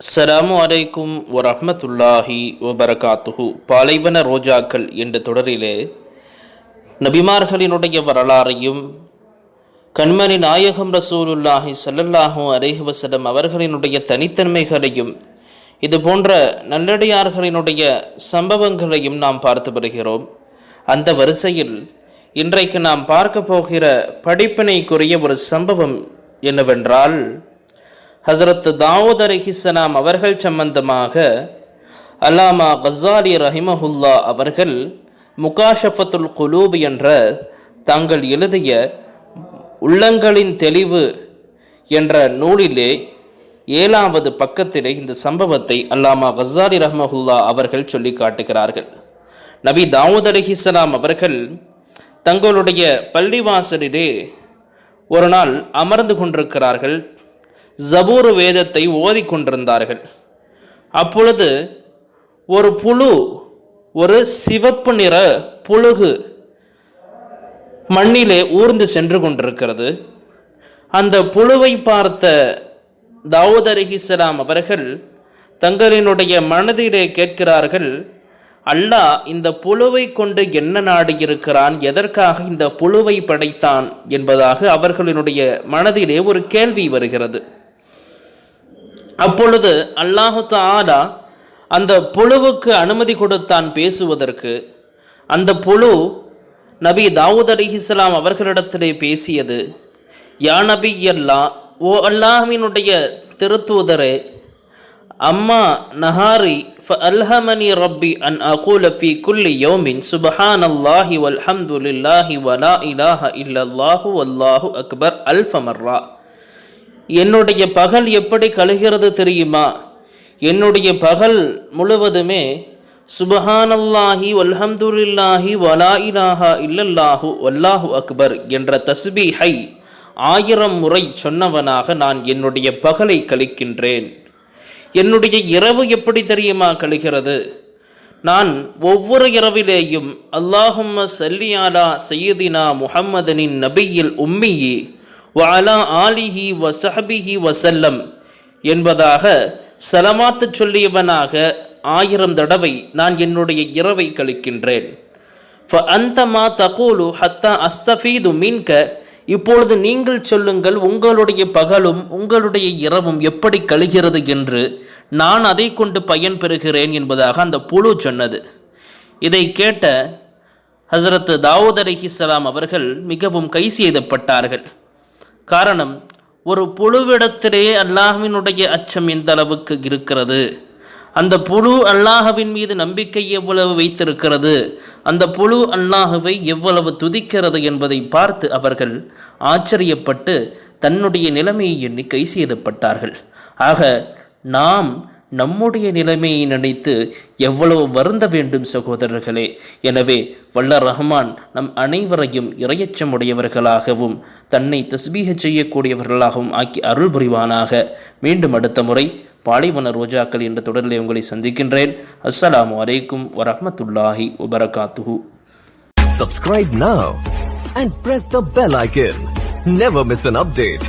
அஸ்ஸலாமு அலைக்கும் வபரகாத்துஹு பாலைவன ரோஜாக்கள் என்ற தொடரிலே நபிமார்களினுடைய வரலாறையும் கண்மணி நாயகம் ரசூலுல்லாஹி ஸல்லல்லாஹு அலைஹி அவர்களினுடைய தனித்தன்மைகளையும் இது போன்ற நல்லடியார்களினுடைய சம்பவங்களையும் நாம் பார்த்து வருகிறோம். அந்த வரிசையில் இன்றைக்கு நாம் பார்க்க போகிற படிப்பினைக்குரிய ஒரு சம்பவம் என்னவென்றால் ஹசரத் தாவூத் அலிஹிசலாம் அவர்கள் சம்பந்தமாக அல்லாமா கசாலி ரஹிமஹுல்லா அவர்கள் முகாஷஃபத்துல் குலூப் என்ற தாங்கள் எழுதிய உள்ளங்களின் தெளிவு என்ற நூலிலே ஏழாவது பக்கத்திலே இந்த சம்பவத்தை அல்லாமா வசாரி ரஹ்மஹுல்லா அவர்கள் சொல்லி காட்டுகிறார்கள். நபி தாவூத் அலிஹிஸ்ஸலாம் அவர்கள் தங்களுடைய பள்ளிவாசலிலே ஒரு நாள் அமர்ந்து கொண்டிருக்கிறார்கள். ஜபூர் வேதத்தை ஓதிக்கொண்டிருந்தார்கள் அப்பொழுது ஒரு புழு ஒரு சிவப்பு நிற புழுகு மண்ணிலே ஊர்ந்து சென்று கொண்டிருக்கிறது. அந்த புழுவை பார்த்த தாவூத் அலிஹிஸ்லாம் அவர்கள் தங்களினுடைய மனதிலே கேட்கிறார்கள் அல்லாஹ் இந்த புழுவை கொண்டு என்ன நாடியிருக்கிறான் எதற்காக இந்த புழுவை படைத்தான்? என்பதாக அவர்களினுடைய மனதிலே ஒரு கேள்வி வருகிறது. அப்பொழுது அல்லாஹு தாலா அந்த புழுவுக்கு அனுமதி கொடுத்தான் பேசுவதற்கு. அந்த புழு நபி தாவூத் அலிஹிஸ்லாம் அவர்களிடத்திலே பேசியது யா நபி அல்லா ஓ அல்லாஹ்வினுடைய திருத்தூதரே அம்மா நஹாரி அல்ஹமனி ரப்பி அன் அகூல ஃபி குல்லி யோமின் சுபஹான் அல்லாஹி வல்ஹம்துலில்லாஹி வலா இலாஹ இல்லல்லாஹு வல்லாஹு அக்பர் அல்ஃபமர்ரா என்னுடைய பகல் எப்படி கழுகிறது தெரியுமா? என்னுடைய பகல் முழுவதுமே சுபஹானல்லாஹி வல்ஹம்துலில்லாஹி வலா இலாஹா இல்லல்லாஹு வல்லாஹு அக்பர் என்ற தஸ்பீஹை ஆயிரம் முறை சொன்னவனாக நான் என்னுடைய பகலை கழிக்கின்றேன். என்னுடைய இரவு எப்படி தெரியுமா கழிகிறது? நான் ஒவ்வொரு இரவிலேயும் அல்லாஹும்ம சல்லியாலா சையதினா முஹம்மதனின் நபியில் உம்மியி வாலா ஆலிஹி வசஹபிஹி வசல்லம் என்பதாக சலமாத்து சொல்லியவனாக ஆயிரம் தடவை நான் என்னுடைய இரவை கழிக்கின்றேன். ஃப அந்தமா தகூலு ஹத்தா அஸ்தஃபீது மீன்க இப்பொழுது நீங்கள் சொல்லுங்கள் உங்களுடைய பகலும் உங்களுடைய இரவும் எப்படி கழிகிறது என்று நான் அதை கொண்டு பயன் பெறுகிறேன் என்பதாக அந்த புழு சொன்னது. இதை கேட்ட ஹசரத் தாவூத் அலிஹிஸ்லாம் அவர்கள் மிகவும் கை செய்தப்பட்டார்கள். காரணம் ஒரு புழுவிடத்திலே அல்லாஹ்வினுடைய அச்சம் எந்த அளவுக்கு இருக்கிறது? அந்த புழு அல்லாஹவின் மீது நம்பிக்கை எவ்வளவு வைத்திருக்கிறது? அந்த புழு அல்லாஹுவை எவ்வளவு துதிக்கிறது என்பதை பார்த்து அவர்கள் ஆச்சரியப்பட்டு தன்னுடைய நிலைமையை எண்ணி கை செய்தப்பட்டார்கள் ஆக நாம் நம்முடைய நிலைமையை நினைத்து எவ்வளவு வருந்த வேண்டும் சகோதரர்களே? எனவே வல்ல ரஹ்மான் நம் அனைவரையும் இரையச்சமுடையவர்களாகவும் தன்னை தஸ்பீக செய்யக்கூடியவர்களாகவும் ஆக்கி அருள் புரிவானாக மீண்டும் அடுத்த முறை பாலைவன ரோஜாக்கள் என்ற தொடரில் உங்களை சந்திக்கின்றேன் அஸ்ஸலாம் வலைக்கும் வரமத்துல்லாஹி வபரகாத்துஹு Subscribe now and press the bell icon. Never miss an update.